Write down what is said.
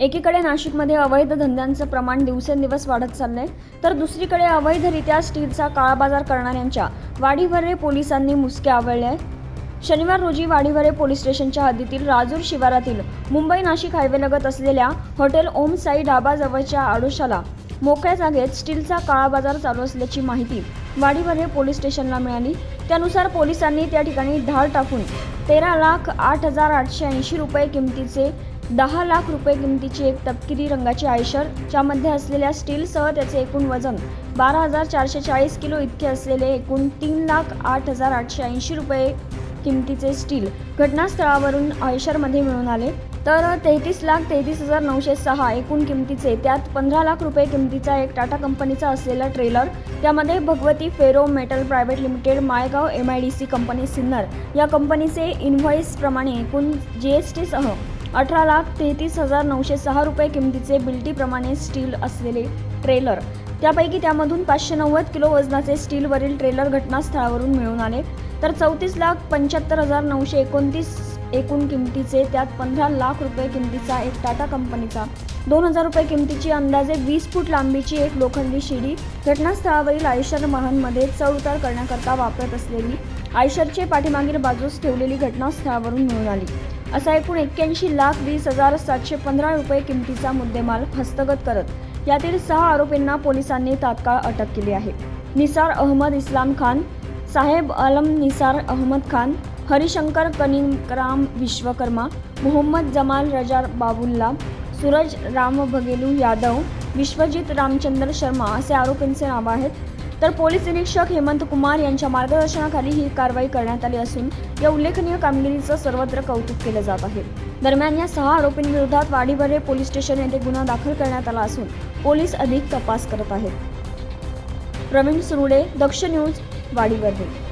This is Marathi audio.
एकीकडे नाशिकमध्ये अवैध धंद्यांचं प्रमाण दिवसेंदिवस वाढत चाललंय तर दुसरीकडे अवैधरित्या स्टीलचा काळाबाजार करणाऱ्यांच्या वाडीभरे पोलिसांनी मुसके आवळले शनिवार रोजी वाडीभरे पोलीस स्टेशनच्या हद्दीतील राजूर शिवारातील मुंबई नाशिक हायवेलगत असलेल्या हॉटेल ओम साई डाबाजवळच्या आडोशाला मोकळ्या जागेत स्टीलचा काळाबाजार चालू असल्याची माहिती वाडीभरे पोलीस स्टेशनला मिळाली. त्यानुसार पोलिसांनी त्या ठिकाणी धाड टाकून तेरा लाख आठ हजार आठशे ऐंशी रुपये किमतीचे दहा लाख रुपये किमतीची एक तपकिरी रंगाची आयशर ज्यामध्ये असलेल्या स्टीलसह त्याचे एकूण वजन बारा हजार चारशे चाळीस किलो इतके असलेले एकूण तीन लाख आठ हजार आठशे ऐंशी रुपये किमतीचे स्टील घटनास्थळावरून आयशरमध्ये मिळून आले. तर तेहतीस लाख तेहतीस हजार नऊशे सहा एकूण किमतीचे त्यात पंधरा लाख रुपये किमतीचा एक टाटा कंपनीचा असलेला ट्रेलर त्यामध्ये Bhagwati ferro metal private limited Maygaon M I D C company Sinnar या कंपनीचे इनव्हॉइसप्रमाणे एकूण जी एस टीसह अठरा लाख तेहतीस हजार नऊशे सहा रुपये किमतीचे बिल्टीप्रमाणे स्टील असलेले ट्रेलर. त्यापैकी त्यामधून पाचशे नव्वद किलो वजनाचे स्टीलवरील ट्रेलर घटनास्थळावरून मिळून आले. तर चौतीस लाख पंच्याहत्तर हजार नऊशे एकोणतीस एकूण किमतीचे त्यात पंधरा लाख रुपये किमतीचा एक टाटा कंपनीचा दोन हजार रुपये किमतीची अंदाजे वीस फूट लांबीची एक लोखंडी शिडी घटनास्थळावरील आयशर महानमध्ये चढ उतार करण्याकरता वापरत असलेली आयशरचे पाठीमागील बाजूस ठेवलेली घटनास्थळावरून मिळून आली. असा एकूण एक्क्याऐंशी लाख वीस हजार सातशे पंधरा रुपये किमतीचा मुद्देमाल हस्तगत करत यातील सहा आरोपींना पोलिसांनी तात्काळ अटक केली आहे. निसार अहमद इस्लाम खान साहेब अलम निसार अहमद खान हरिशंकर कनिकराम विश्वकर्मा मोहम्मद जमाल रजा बाबुल्ला सूरज राम बघेलू यादव विश्वजित रामचंद्र शर्मा असे आरोपींचे नाव आहेत. तर पोलीस निरीक्षक हेमंत कुमार यांच्या मार्गदर्शनाखाली ही कारवाई करण्यात आली असून या उल्लेखनीय कामगिरीचं सर्वत्र कौतुक केलं जात आहे. दरम्यान या सहा आरोपींविरोधात वाडीभरे पोलीस स्टेशन येथे गुन्हा दाखल करण्यात आला असून पोलीस अधिक तपास करत आहेत. प्रवीण सुरुडे दक्ष न्यूज वाडीभरे